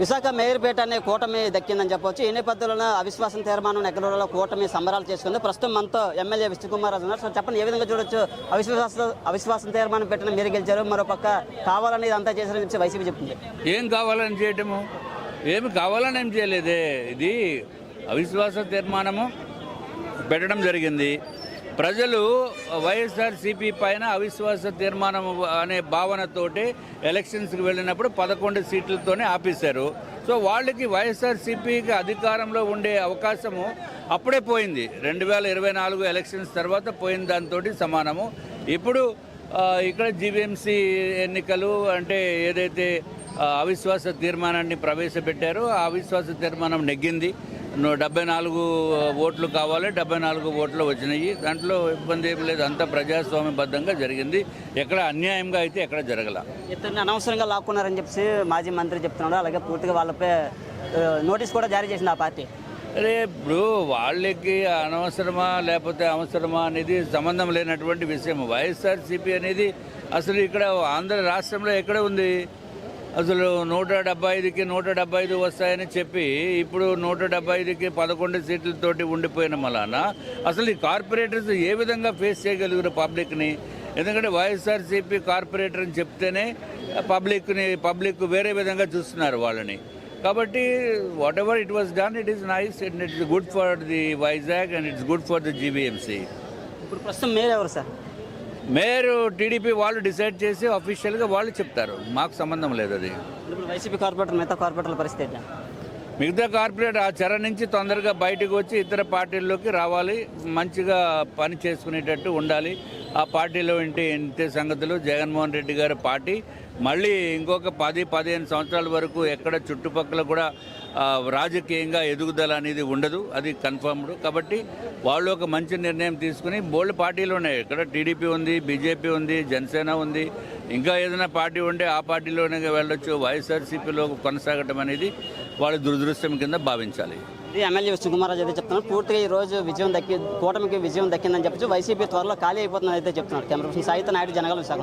విశాఖ మేయర్పేట అనే కూటమి దక్కిందని చెప్పవచ్చు ఈ నేపథ్యంలో అవిశ్వాసం తీర్మానం నెగ్గడంలో కూటమి సంబరాలు చేసుకుంది ప్రస్తుతం మనతో ఎమ్మెల్యే విష్ణుకుమార్ రాజు ఉన్నారు. సో చెప్పండి ఏ విధంగా చూడొచ్చు అవిశ్వాస అవిశ్వాసం తీర్మానం పెట్టిన మీరు గెలిచారు మరో పక్క కావాలని ఇదంతా చేశారని చెప్పి వైసీపీ చెప్తుంది. ఏం కావాలని చేయటము? ఏమి కావాలని ఏం చేయలేదే. ఇది అవిశ్వాస తీర్మానము పెట్టడం జరిగింది. ప్రజలు వైఎస్ఆర్సీపీ పైన అవిశ్వాస తీర్మానం అనే భావనతోటి ఎలక్షన్స్కి వెళ్ళినప్పుడు పదకొండు సీట్లతోనే ఆపేశారు. సో వాళ్ళకి వైఎస్ఆర్సీపీకి అధికారంలో ఉండే అవకాశము అప్పుడే పోయింది. రెండు వేల ఇరవై నాలుగు ఎలక్షన్స్ తర్వాత పోయిన దాంతో సమానము. ఇప్పుడు ఇక్కడ జీవీఎంసీ ఎన్నికలు అంటే ఏదైతే అవిశ్వాస తీర్మానాన్ని ప్రవేశపెట్టారో ఆ అవిశ్వాస తీర్మానం నెగ్గింది. డెబ్బై నాలుగు ఓట్లు కావాలి డెబ్బై నాలుగు ఓట్లు వచ్చినాయి. దాంట్లో ఇబ్బంది ఏం లేదు. అంతా ప్రజాస్వామ్యబద్ధంగా జరిగింది. ఎక్కడ అన్యాయంగా అయితే ఎక్కడ జరగల. ఇతన్ని అనవసరంగా లాక్కున్నారని చెప్పి మాజీ మంత్రి చెప్తున్నాడు. అలాగే పూర్తిగా వాళ్ళపై నోటీస్ కూడా జారీ చేసింది ఆ పార్టీ. అరే ఇప్పుడు వాళ్ళకి అనవసరమా లేకపోతే అవసరమా అనేది సంబంధం లేనటువంటి విషయం వైఎస్ఆర్సీపీ అనేది అసలు ఇక్కడ ఆంధ్ర రాష్ట్రంలో ఎక్కడ ఉంది? అసలు నూట డెబ్బై ఐదుకి నూట డెబ్బై ఐదు వస్తాయని చెప్పి ఇప్పుడు నూట డెబ్బై ఐదుకి పదకొండు సీట్లతోటి ఉండిపోయిన మలాన అసలు ఈ కార్పొరేటర్స్ ఏ విధంగా ఫేస్ చేయగలిగారు పబ్లిక్ని? ఎందుకంటే వైఎస్ఆర్సీపీ కార్పొరేటర్ అని చెప్తేనే పబ్లిక్ని పబ్లిక్ వేరే విధంగా చూస్తున్నారు వాళ్ళని. కాబట్టి whatever it was done it is nice and it's good for the Vizag and it's good for the GBMC ఇప్పుడు ప్రస్తుతం మీరు ఎవరు సార్? మేయర్ టీడీపీ వాళ్ళు డిసైడ్ చేసి అఫీషియల్గా వాళ్ళు చెప్తారు. మాకు సంబంధం లేదు అది. ఇప్పుడు వైసీపీ కార్పొరేటర్ మిగతా కార్పొరేటర్ల పరిస్థితి ఏంటి? మిగతా కార్పొరేట్ ఆ చెర నుంచి తొందరగా బయటకు వచ్చి ఇతర పార్టీల్లోకి రావాలి మంచిగా పని చేసుకునేటట్టు ఉండాలి. ఆ పార్టీలో ఇంటి ఇంతే సంగతులు. జగన్మోహన్ రెడ్డి గారి పార్టీ మళ్ళీ ఇంకొక పది పదిహేను సంవత్సరాల వరకు ఎక్కడ చుట్టుపక్కల కూడా రాజకీయంగా ఎదుగుదల అనేది ఉండదు అది కన్ఫర్మ్డ్ కాబట్టి వాళ్ళు ఒక మంచి నిర్ణయం తీసుకుని బోల్డ్ పార్టీలు ఉన్నాయి. ఇక్కడ టీడీపీ ఉంది బీజేపీ ఉంది జనసేన ఉంది. ఇంకా ఏదైనా పార్టీ ఉంటే ఆ పార్టీలోనే వెళ్ళొచ్చు. వైఎస్ఆర్సీపీలో కొనసాగటం అనేది వాళ్ళ దురదృష్టం కింద భావించాలి. ఎమ్మెల్యే సుకుమారాజు అయితే చెప్తున్నారు. పూర్తిగా ఈ రోజు విజయం దక్కి కూటమికి విజయం దక్కిందని చెప్పచ్చు. వైసీపీ త్వరలో ఖాళీ అయిపోతుందని అయితే చెప్తున్నారు కెమెరా సాయిత నాయుడు జనగల విశాఖ